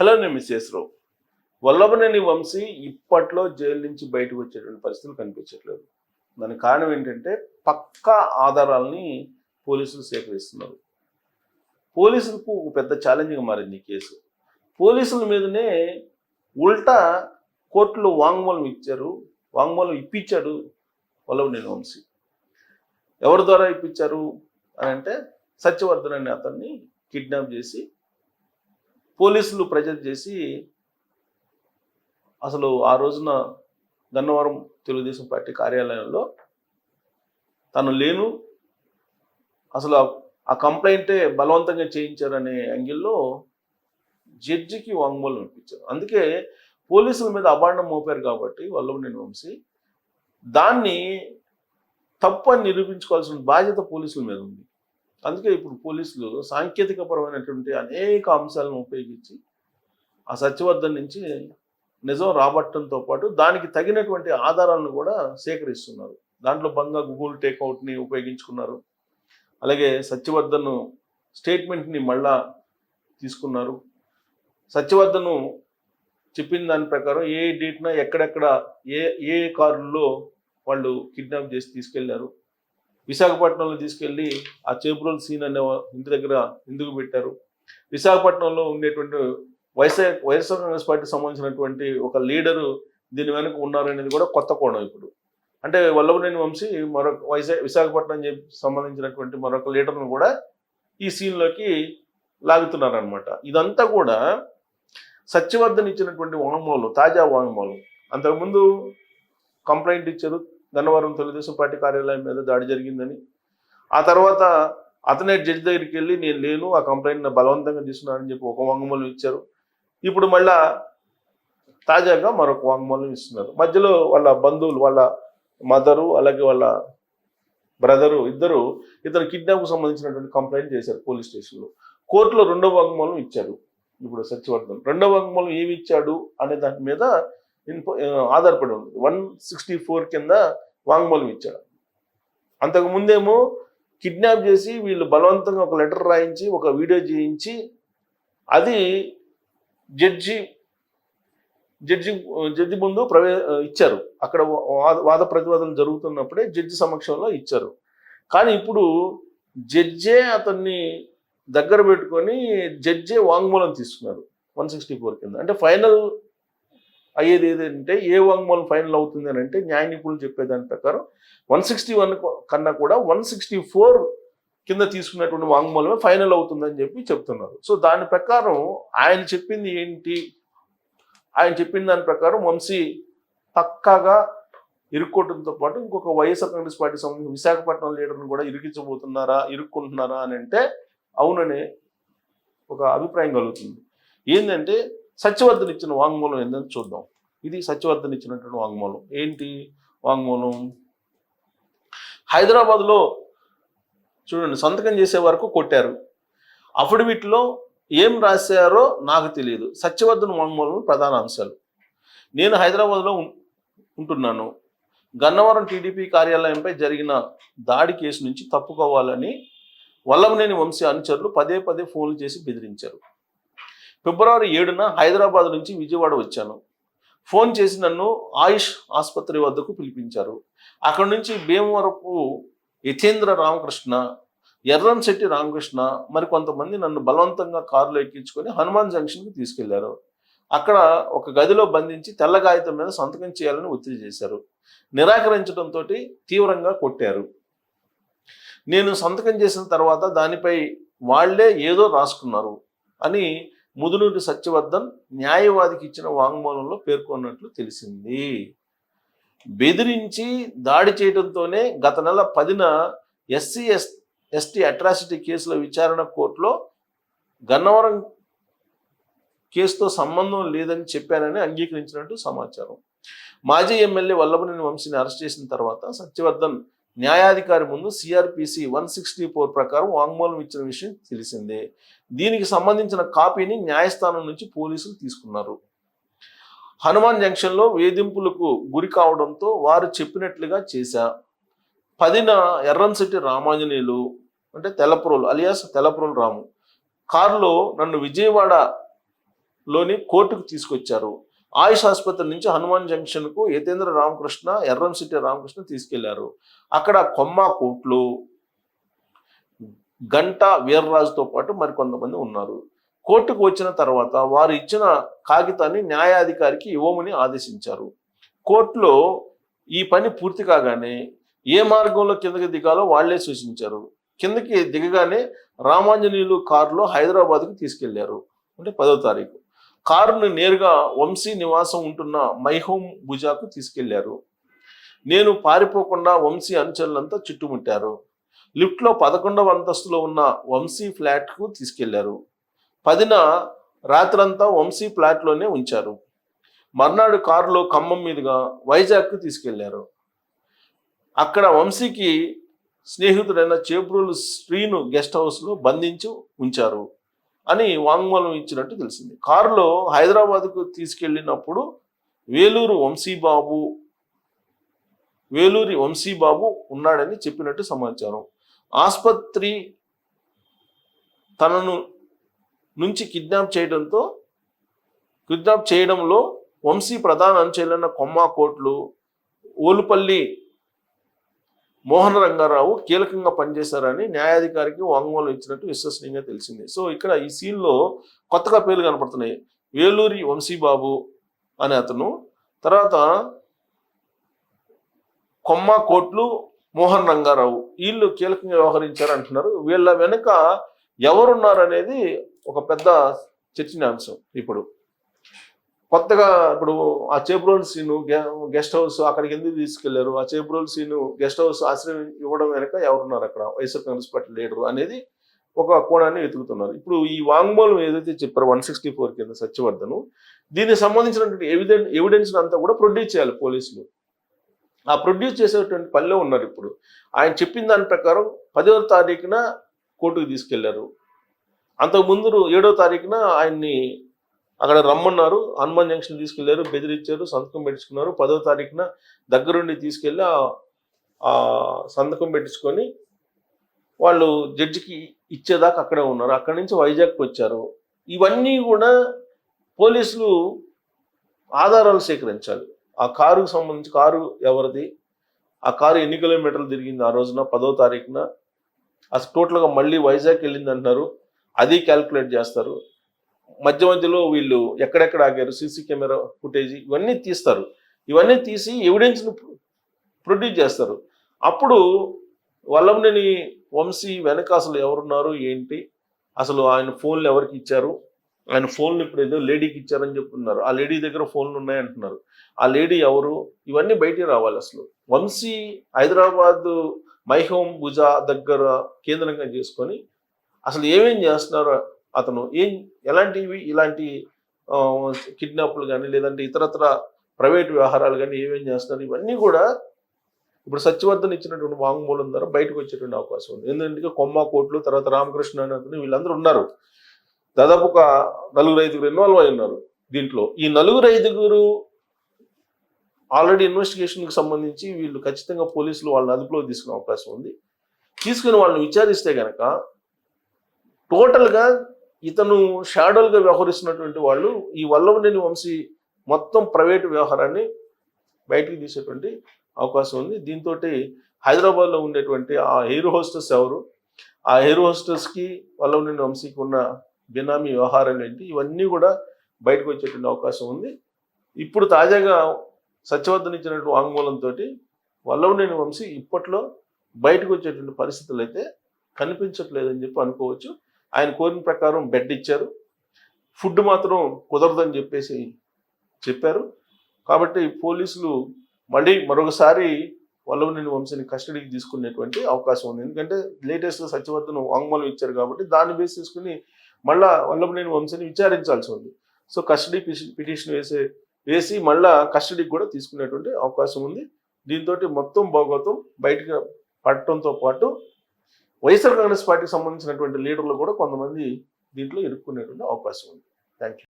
Hello నేను missus రావు వల్లభనేని వంశీ ఇప్పట్లో jail నుంచి బయటకు వచ్చేటువంటి పరిస్థితులు కనిపించట్లేదు. దానికి కారణం ఏంటంటే పక్కా ఆధారాలని పోలీసులు సేకరిస్తున్నారు. పోలీసులకు ఒక పెద్ద ఛాలెంజ్గా మారింది ఈ కేసు. పోలీసుల మీదనే ఉల్టా కోర్టులో వాంగ్మూలం ఇచ్చారు వాంగ్మూలం ఇప్పించాడు వల్లభనేని వంశీ. ఎవరి ద్వారా ఇప్పించారు అని అంటే సత్యవర్ధన్ అనే అతన్ని కిడ్నాప్ చేసి పోలీసులు ప్రెజర్ చేసి అసలు ఆ రోజున గన్నవరం తెలుగుదేశం పార్టీ కార్యాలయంలో తను లేను. అసలు ఆ- కంప్లైంటే బలవంతంగా చేయించారనే యాంగిల్లో జడ్జికి వాంగ్మూలం ఇప్పించారు. అందుకే పోలీసుల మీద అభాండం మోపారు కాబట్టి వల్లభనేని వంశీ దాన్ని తప్పు అని నిరూపించుకోవాల్సిన బాధ్యత పోలీసుల మీద ఉంది. అందుకే ఇప్పుడు పోలీసులు సాంకేతికపరమైనటువంటి అనేక అంశాలను ఉపయోగించి ఆ సత్యవర్ధన్ నుంచి నిజం రాబట్టడంతో పాటు దానికి తగినటువంటి ఆధారాలను కూడా సేకరిస్తున్నారు. దాంట్లో బంగా గూగుల్ టేక్అవుట్ని ఉపయోగించుకున్నారు. అలాగే సత్యవర్ధన్ స్టేట్మెంట్ని మళ్ళా తీసుకున్నారు. సత్యవర్ధను చెప్పిన దాని ప్రకారం ఏ డేట్న ఎక్కడెక్కడ ఏ ఏ కారుల్లో వాళ్ళు కిడ్నాప్ చేసి తీసుకెళ్ళారు. విశాఖపట్నంలో తీసుకెళ్ళి ఆ చేబ్రోల్ సీన్ అనే ఇంటి దగ్గర ఎందుకు పెట్టారు? విశాఖపట్నంలో ఉండేటువంటి వైఎస్ఆర్ వైఎస్ఆర్ కాంగ్రెస్ పార్టీకి సంబంధించినటువంటి ఒక లీడరు దీని వెనుక ఉన్నారనేది కూడా కొత్త కోణం ఇప్పుడు. అంటే వల్లభనేని వంశీ మరొక వైజాగ్ విశాఖపట్నం సంబంధించినటువంటి మరొక లీడర్ను కూడా ఈ సీన్లోకి లాగుతున్నారనమాట ఇదంతా కూడా సత్యవర్ధన్ ఇచ్చినటువంటి వాంగ్మూలం తాజా వాంగ్మూలం. అంతకుముందు కంప్లైంట్ ఇచ్చారు గన్నవరం తెలుగుదేశం పార్టీ కార్యాలయం మీద దాడి జరిగిందని. ఆ తర్వాత అతనే జడ్జి దగ్గరికి వెళ్ళి నేను లేను ఆ కంప్లైంట్ బలవంతంగా తీసుకున్నానని చెప్పి ఒక వాంగ్మూలం ఇచ్చారు. ఇప్పుడు మళ్ళా తాజాగా మరొక వాంగ్మూలం ఇస్తున్నారు. మధ్యలో వాళ్ళ బంధువులు వాళ్ళ మదరు అలాగే వాళ్ళ బ్రదరు ఇద్దరు ఇతను కిడ్నాప్కు సంబంధించినటువంటి కంప్లైంట్ చేశారు పోలీస్ స్టేషన్లో. కోర్టులో రెండో వాంగ్మూలం ఇచ్చారు ఇప్పుడు సత్యవర్ధన్. రెండో వాంగ్మూలం ఏమి ఇచ్చాడు అనే దాని మీద ఇన్ఫో ఆధారపడి ఉంది. వన్ సిక్స్టీ ఫోర్ కింద వాంగ్మూలం ఇచ్చాడు. అంతకు ముందేమో కిడ్నాప్ చేసి వీళ్ళు బలవంతంగా ఒక లెటర్ రాయించి ఒక వీడియో చేయించి అది జడ్జి జడ్జి జడ్జి ముందు ప్రవే ఇచ్చారు. అక్కడ వాద వాద ప్రతివాదనలు జరుగుతున్నప్పుడే జడ్జి సమక్షంలో ఇచ్చారు. కానీ ఇప్పుడు జడ్జే అతన్ని దగ్గర పెట్టుకొని జడ్జే వాంగ్మూలం తీసుకున్నారు వన్ సిక్స్టీ ఫోర్ కింద. అంటే ఫైనల్ అయ్యేది ఏదంటే ఏ వాంగ్మూలం ఫైనల్ అవుతుంది అని అంటే న్యాయ నిపుణులు చెప్పేదాని ప్రకారం వన్ సిక్స్టీ వన్ కన్నా కూడా వన్ సిక్స్టీ ఫోర్ కింద తీసుకున్నటువంటి వాంగ్మూలమే ఫైనల్ అవుతుందని చెప్పి చెప్తున్నారు. సో దాని ప్రకారం ఆయన చెప్పింది ఏంటి? ఆయన చెప్పిన దాని ప్రకారం వంశీ పక్కాగా ఇరుక్కోవడంతో పాటు ఇంకొక వైఎస్ఆర్ కాంగ్రెస్ పార్టీ సంబంధించిన విశాఖపట్నం లీడర్ను కూడా ఇరికించబోతున్నారా ఇరుక్కుంటున్నారా అని అంటే అవుననే ఒక అభిప్రాయం కలుగుతుంది. ఏంటంటే సత్యవర్ధన్ ఇచ్చిన వాంగ్మూలం ఏంటని చూద్దాం. ఇది సత్యవర్ధన్ ఇచ్చినటువంటి వాంగ్మూలం. ఏంటి వాంగ్మూలం? హైదరాబాద్లో చూడండి సంతకం చేసే వరకు కొట్టారు. అఫిడవిట్లో ఏం రాశారో నాకు తెలియదు. సత్యవర్ధన్ వాంగ్మూలం ప్రధాన అంశాలు. నేను హైదరాబాద్లో ఉం- ఉంటున్నాను. గన్నవరం టీడీపీ కార్యాలయంపై జరిగిన దాడి కేసు నుంచి తప్పుకోవాలని వల్లభనేని వంశీ అనుచరులు పదే పదే ఫోన్లు చేసి బెదిరించారు. ఫిబ్రవరి ఏడున హైదరాబాద్ నుంచి విజయవాడ వచ్చాను. ఫోన్ చేసి నన్ను ఆయుష్ ఆసుపత్రి వద్దకు పిలిపించారు. అక్కడి నుంచి భీమవరపు యతేంద్ర రామకృష్ణ ఎర్రంశెట్టి రామకృష్ణ మరి కొంతమంది నన్ను బలవంతంగా కారులో ఎక్కించుకొని హనుమాన్ జంక్షన్కి తీసుకెళ్ళారు. అక్కడ ఒక గదిలో బంధించి తెల్ల కాగితం మీద సంతకం చేయాలని ఒత్తిడి చేశారు. నిరాకరించడంతో తీవ్రంగా కొట్టారు. నేను సంతకం చేసిన తర్వాత దానిపై వాళ్ళే ఏదో రాసుకున్నారు అని ముదులూరి సత్యవర్ధన్ న్యాయవాదికి ఇచ్చిన వాంగ్మూలంలో పేర్కొన్నట్లు తెలిసింది. బెదిరించి దాడి చేయడంతోనే గత నెల పదిన ఎస్సీ ఎస్ ఎస్టీ అట్రాసిటీ కేసుల విచారణ కోర్టులో గన్నవరం కేసుతో సంబంధం లేదని చెప్పానని అంగీకరించినట్టు సమాచారం. మాజీ ఎమ్మెల్యే వల్లభనేని వంశీని అరెస్ట్ చేసిన తర్వాత సత్యవర్ధన్ న్యాయాధికారి ముందు సిఆర్పిసి వన్ సిక్స్టీ ఫోర్ ప్రకారం వాంగ్మూలం ఇచ్చిన విషయం తెలిసిందే. దీనికి సంబంధించిన కాపీని న్యాయస్థానం నుంచి పోలీసులు తీసుకున్నారు. హనుమాన్ జంక్షన్లో వేధింపులకు గురి కావడంతో వారు చెప్పినట్లుగా చేశా. పదిన ఎర్రంశెట్టి రామాంజనేయులు అంటే తెల్లప్రోలు అలియాస్ తెలప్రోల్ రాము కారులో నన్ను విజయవాడలోని కోర్టుకు తీసుకొచ్చారు. ఆయుష్ ఆసుపత్రి నుంచి హనుమాన్ జంక్షన్కు యతేంద్ర రామకృష్ణ ఎర్రంశెట్టి రామకృష్ణ తీసుకెళ్ళారు. అక్కడ కొమ్మ కోట్లు గంట వీర్రాజుతో పాటు మరికొంతమంది ఉన్నారు. కోర్టుకు వచ్చిన తర్వాత వారు ఇచ్చిన కాగితాన్ని న్యాయాధికారికి ఇవ్వమని ఆదేశించారు. కోర్టులో ఈ పని పూర్తి కాగానే ఏ మార్గంలో కిందకి దిగాలో వాళ్ళే సూచించారు. కిందకి దిగగానే రామాంజనేయులు కారులో హైదరాబాద్కు తీసుకెళ్ళారు. అంటే పదో తారీఖు. కారును నేరుగా వంశీ నివాసం ఉంటున్న మైహోమ్ భుజాకు తీసుకెళ్ళారు. నేను పారిపోకుండా వంశీ అనుచరులంతా చుట్టుముట్టారు. లిఫ్ట్లో పదకొండవ అంతస్తులో ఉన్న వంశీ ఫ్లాట్కు తీసుకెళ్ళారు. పదిన రాత్రంతా వంశీ ఫ్లాట్లోనే ఉంచారు. మర్నాడు కారులో ఖమ్మం మీదుగా వైజాగ్కు తీసుకెళ్ళారు. అక్కడ వంశీకి స్నేహితుడైన చేబ్రోలు శ్రీను గెస్ట్ హౌస్లో బంధించి ఉంచారు. అని వాంగ్మూలం ఇచ్చినట్టు తెలిసింది. కారులో హైదరాబాద్కు తీసుకెళ్ళినప్పుడు వేలూరు వంశీబాబు వేలూరి వంశీబాబు ఉన్నాడని చెప్పినట్టు సమాచారం. ఆసుపత్రి తనను నుంచి కిడ్నాప్ చేయడంతో కిడ్నాప్ చేయడంలో వంశీ ప్రధాన అంచెలైన కొమ్మాకోట్లు ఓలుపల్లి మోహన రంగారావు కీలకంగా పనిచేశారని న్యాయాధికారికి వాంగ్మూలం ఇచ్చినట్టు విశ్వసనీయంగా తెలిసింది. సో ఇక్కడ ఈ సీన్లో కొత్తగా పేర్లు కనపడుతున్నాయి. వేలూరి వంశీబాబు అనే అతను తర్వాత కొమ్మ కోట్లు మోహన్ రంగారావు వీళ్ళు కీలకంగా వ్యవహరించారు అంటున్నారు. వీళ్ళ వెనుక ఎవరున్నారనేది ఒక పెద్ద చర్చనీయాంశం ఇప్పుడు. కొత్తగా ఇప్పుడు ఆ చేబ్రోల్ సీను గెస్ట్ హౌస్ అక్కడికి ఎందుకు తీసుకెళ్ళారు? ఆ చేబ్రోల్ సీను గెస్ట్ హౌస్ ఆశ్రయం ఇవ్వడం వెనక ఎవరున్నారు అక్కడ? వైఎస్ఆర్ కాంగ్రెస్ పార్టీ లీడరు అనేది ఒక కోణాన్ని వెతుకుతున్నారు. ఇప్పుడు ఈ వాంగ్మూలం ఏదైతే చెప్పారు వన్ సిక్స్టీ ఫోర్ కింద సత్యవర్ధను దీనికి సంబంధించినటువంటి ఎవిడెన్స్ ఎవిడెన్స్ అంతా కూడా ప్రొడ్యూస్ చేయాలి పోలీసులు. ఆ ప్రొడ్యూస్ చేసేటువంటి పనిలో ఉన్నారు ఇప్పుడు. ఆయన చెప్పిన దాని ప్రకారం పదవ తారీఖున కోర్టుకు తీసుకెళ్ళారు. అంతకు ముందు ఏడో తారీఖున ఆయన్ని అక్కడ రమ్మన్నారు. హనుమాన్ జంక్షన్ తీసుకెళ్ళారు బెదిరించారు సంతకం పెట్టించుకున్నారు. పదో తారీఖున దగ్గరుండి తీసుకెళ్ళి ఆ- ఆ సంతకం పెట్టించుకొని వాళ్ళు జడ్జికి ఇచ్చేదాకా అక్కడే ఉన్నారు. అక్కడి నుంచి వైజాగ్కి వచ్చారు. ఇవన్నీ కూడా పోలీసులు ఆధారాలు సేకరించాలి. ఆ కారుకు సంబంధించి కారు ఎవరిది? ఆ కారు ఎన్ని కిలోమీటర్లు తిరిగింది ఆ రోజున? పదో తారీఖున? అసలు టోటల్గా మళ్ళీ వైజాగ్ వెళ్ళింది అంటున్నారు అది క్యాల్కులేట్ చేస్తారు. మధ్య మధ్యలో వీళ్ళు ఎక్కడెక్కడ ఆగారు సీసీ కెమెరా ఫుటేజ్ ఇవన్నీ తీస్తారు. ఇవన్నీ తీసి ఎవిడెన్స్ను ప్రొడ్యూస్ చేస్తారు. అప్పుడు వల్లంనేని వంశీ వెనక అసలు ఎవరున్నారు ఏంటి? అసలు ఆయన ఫోన్లు ఎవరికి ఇచ్చారు? ఆయన ఫోన్లు ఇప్పుడు ఏదో లేడీకి ఇచ్చారని చెప్తున్నారు. ఆ లేడీ దగ్గర ఫోన్లు ఉన్నాయంటున్నారు ఆ లేడీ ఎవరు? ఇవన్నీ బయటికి రావాలి అసలు. వంశీ హైదరాబాద్ మైహోం భుజా దగ్గర కేంద్రంగా చేసుకొని అసలు ఏమేం చేస్తున్నారు? అతను ఏం ఎలాంటివి ఇలాంటి కిడ్నాప్లు కానీ లేదంటే ఇతరత్ర ప్రైవేట్ వ్యవహారాలు కానీ ఏమేం చేస్తున్నారు ఇవన్నీ కూడా ఇప్పుడు సత్యవర్ధన్ ఇచ్చినటువంటి వాంగ్మూలం ద్వారా బయటకు వచ్చేటువంటి అవకాశం ఉంది. ఎందుకంటే కొమ్మ కోట్లు తర్వాత రామకృష్ణ అతను వీళ్ళందరూ ఉన్నారు. దాదాపు ఒక నలుగురు ఐదుగురు ఇన్వాల్వ్ అయి ఉన్నారు దీంట్లో. ఈ నలుగురు ఐదుగురు ఆల్రెడీ ఇన్వెస్టిగేషన్కి సంబంధించి వీళ్ళు ఖచ్చితంగా పోలీసులు వాళ్ళని అదుపులో తీసుకునే అవకాశం ఉంది. తీసుకుని వాళ్ళని విచారిస్తే కనుక టోటల్గా ఇతను షాడల్గా వ్యవహరిస్తున్నటువంటి వాళ్ళు ఈ వల్లభనేని వంశీ మొత్తం ప్రైవేట్ వ్యవహారాన్ని బయటికి తీసేటువంటి అవకాశం ఉంది. దీంతో హైదరాబాద్లో ఉండేటువంటి ఆ ఎయిర్ హోస్టెస్ ఎవరు? ఆ ఎయిర్ హోస్టెస్కి వల్లభనేని వంశీకి ఉన్న బినామీ వ్యవహారాలు ఏంటి? ఇవన్నీ కూడా బయటకు వచ్చేటువంటి అవకాశం ఉంది. ఇప్పుడు తాజాగా సత్యవర్ధన్ ఇచ్చినటువంటి వాంగ్మూలంతో వల్లభనేని వంశీ ఇప్పట్లో బయటకు వచ్చేటువంటి పరిస్థితులు అయితే కనిపించట్లేదని చెప్పి అనుకోవచ్చు. ఆయన కోరిన ప్రకారం బెడ్ ఇచ్చారు. ఫుడ్ మాత్రం కుదరదని చెప్పేసి చెప్పారు. కాబట్టి పోలీసులు మళ్ళీ మరొకసారి వల్లభనేని వంశీని కస్టడీకి తీసుకునేటువంటి అవకాశం ఉంది. ఎందుకంటే లేటెస్ట్గా సత్యవర్ధన్ వాంగ్మూలం ఇచ్చారు కాబట్టి దాన్ని బేస్ చేసుకుని మళ్ళా వల్లభనేని వంశీని విచారించాల్సి ఉంది. సో కస్టడీ పిటిషన్ వేసే వేసి మళ్ళా కస్టడీకి కూడా తీసుకునేటువంటి అవకాశం ఉంది. దీంతో మొత్తం భౌగోతం బయటకు పడటంతో పాటు వైఎస్ఆర్ కాంగ్రెస్ పార్టీకి సంబంధించినటువంటి లీడర్లు కూడా కొంతమంది దీంట్లో ఇరుక్కునేటువంటి అవకాశం ఉంది. Thank you